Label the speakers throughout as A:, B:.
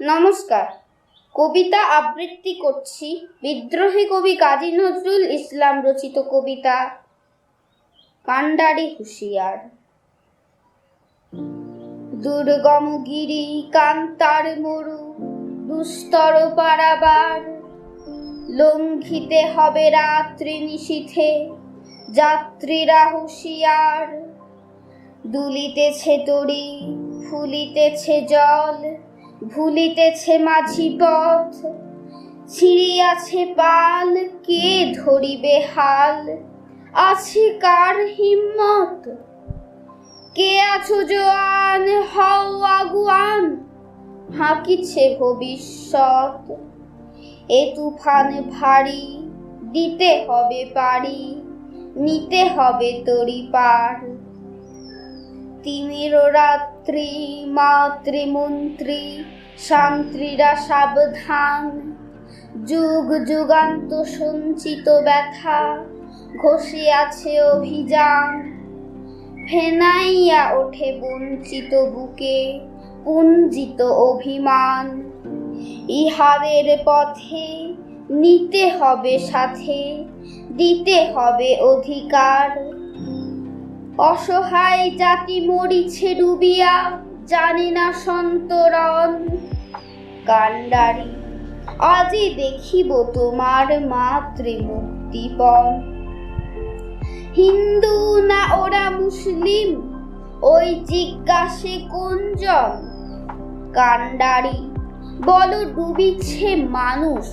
A: নমস্কার। কবিতা আবৃত্তি করছি বিদ্রোহী কবি কাজী নজরুল ইসলাম রচিত কবিতা কান্ডারি হুঁশিয়ার। দুর্গম গিরি কান্তার মরু, দুস্তর পারাবার। লঙ্ঘিতে হবে রাত্রি নিশীথে যাত্রীরা হুঁশিয়ার। দুলিতেছে তরি, ফুলিতেছে জল। ভুলিতেছে মাঝি পথ। ছিড়িয়াছে পাল, কে ধরিবে হাল? আছে কার হিম্মত? কে আছো জোয়ান? হও আগুয়ান। হাঁকিছে ভবিষ্যৎ। এ তুফান ভারী, দিতে হবে পারি, নিতে হবে তরি পার। তিমির রাত্রি মাতৃমন্ত্রী, শান্ত্রীরা সাবধান। যুগ যুগান্ত সঞ্চিত ব্যথা, ঘষিয়াছে অভিযান। ফেনাইয়া ওঠে বঞ্চিত বুকে, পুঞ্জিত অভিমান। ইহাদের পথে নিতে হবে সাথে, দিতে হবে অধিকার। অসহায় জাতি মরিছে ডুবিয়া, জানে না সন্তরণ। কান্ডারি, আজই দেখিব তোমার মাতৃমুক্তিপণ হিন্দু না ওরা মুসলিম, ওই জিজ্ঞাসে কোনজন কান্ডারি, বলো ডুবিছে মানুষ,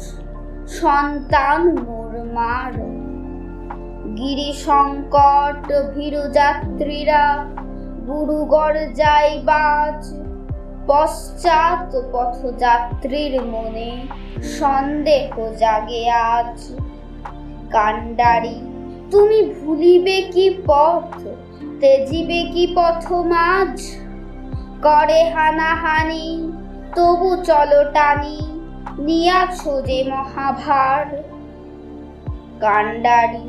A: সন্তান মোর মার। গিরি সংকট ভীরু যাত্রীরা গুরুগড় যায় বাজ। পশ্চাৎ পথযাত্রীর মনে সন্দেহ জাগে আজ। কান্ডারি তুমি ভুলিবে কি পথ? তেজিবে কি পথ মাঝ? করে হানাহানি, তবু চলো টানি, নিয়াছ যে মহাভার। কান্ডারি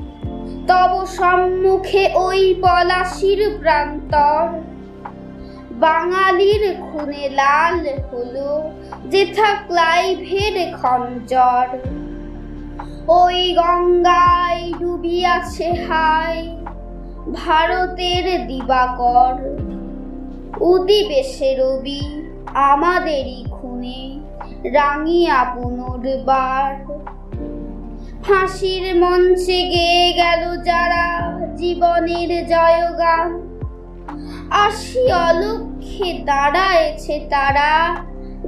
A: তব সম্মুখে ওই পলাশির প্রান্তর। বাঙালির খুনে লাল হলো, যেথা ক্লাইভের খঞ্জর। ওই গঙ্গায় ডুবিয়াছে হায় ভারতের দিবাকর। উদিবেশে রবি আমাদেরই খুনে, রাঙিয়া পুনর্বার ফাঁসির মঞ্চে গেয়ে গেল যারা জীবনের জয়গান। আসি অলক্ষে দাঁড়ায়েছে তারা,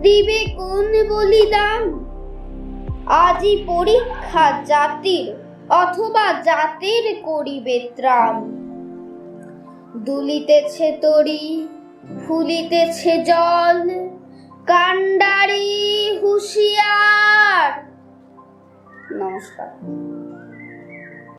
A: দিবে কোন বলিদান? আজি পরীক্ষা জাতির অথবা জাতের করিবে ত্রাণ। দুলিতেছে তরি, ফুলিতেছে জল কান্ডারি নমস্কার